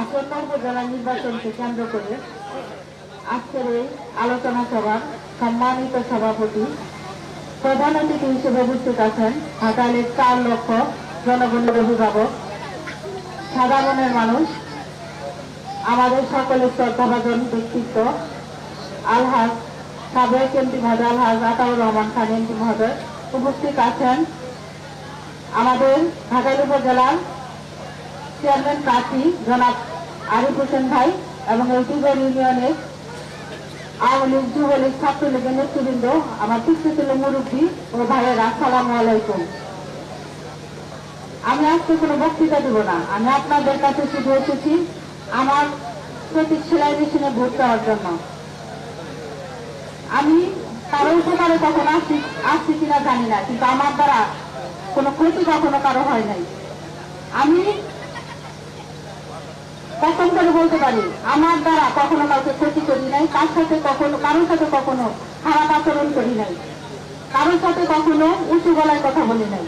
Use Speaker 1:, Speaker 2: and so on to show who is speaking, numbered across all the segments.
Speaker 1: আসন্ন উপজেলা নির্বাচনকে আলোচনা সম্মানিত সভাপতি প্রধান অতিথি হিসেবে উপস্থিত আছেন ঘাটালের চার লক্ষ জনগণের অভিভাবক সাধারণের মানুষ আমাদের সকলের শ্রদ্ধাভাজন ব্যক্তিত্ব আলহাজ সাবেক এমপি মহোদয় আলহাজ আতাউর রহমান খান এমপি মহোদয় উপস্থিত আছেন আমাদের ঘাটাল উপজেলার চেয়ারম্যান প্রার্থী জনাব আরিফ হোসেন ভাই এবং যুগের ইউনিয়নের আওয়ামী লীগ যুবলীগ ছাত্রলীগের নেতৃবৃন্দ, আমার পিতৃতুল্য মুরব্বী ও ভাইয়েরা, আসসালামু আলাইকুম। আমি আজকে কোনো বক্তৃতা দেব না। আমি আপনাদের কাছে শুধু এসেছি আমার প্রতীক সেলাই মেশিনে ভোট দেওয়ার জন্য। আমি কারও উপকারে কখনো আসছি আসছি কিনা জানি না, কিন্তু আমার দ্বারা কোনো ক্ষতি কখনো কারও হয় নাই। আমি কখন করে বলতে পারি, আমার দ্বারা কখনো কাউকে ক্ষতি করি নাই, তার সাথে কখনো, কারোর সাথে কখনো খারাপ আচরণ করি নাই, কারোর সাথে কখনো উঁচু গলায় কথা বলি নাই।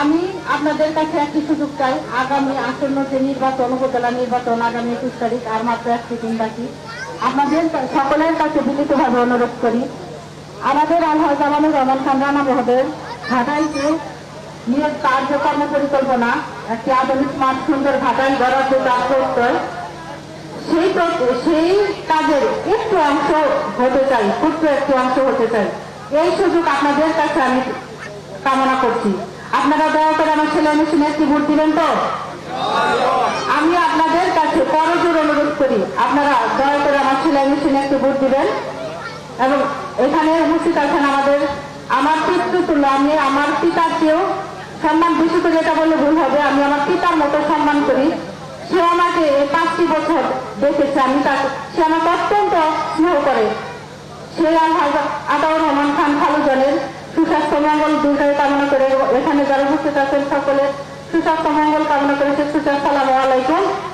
Speaker 1: আমি আপনাদের কাছে একটি সুযোগ চাই, আগামী আসন্ন যে নির্বাচন, উপজেলা নির্বাচন আগামী একুশ তারিখ, আর মাত্র একটি দিন বাকি। আপনাদের সকলের কাছে বিনীতভাবে অনুরোধ করি। আমাদের আলহাজ জামানুর রহমান খান রানা মহোদয়ের ঘাটাইকে নিয়োগ কার্যকর্ম পরিকল্পনা, একটি আধুনিক স্মার্ট সুন্দর ঘাটাই গড়ার যে কাজ করতে সেই সেই কাজের একটু অংশ হতে চাই, ছোট্ট একটু অংশ হতে চাই। এই সুযোগ আপনাদের কাছে আমি কামনা করছি। আপনারা দয়া করে আমার ছেলে মেশিনে একটি ভোট দিবেন তো? আমি আপনাদের কাছে করজোর অনুরোধ করি, আপনারা দয়া করে আমার ছেলে মেশিনে একটি ভোট দিবেন। এবং এখানে উপস্থিত আছেন আমাদের, আমার পিতৃতুল্য আমি আমার পিতার চেয়েও সম্মান বেশি এটা বললে ভুল হবে, আমি আমার পিতার মতো সম্মান করি। সে আমাকে পাঁচটি বছর দেখেছে, আমি তাকে সে আমাকে অত্যন্ত স্নেহ করে। আলহাজ আতাউর রহমান খান ভালো খালুজনের সুস্বাস্থ্য মঙ্গল দীর্ঘায়ু কামনা করে এখানে যারা উপস্থিত আছেন সকলে সুস্বাস্থ্য মঙ্গল কামনা করে সে সুস্বাস্থ্য সালাম আলাইকুম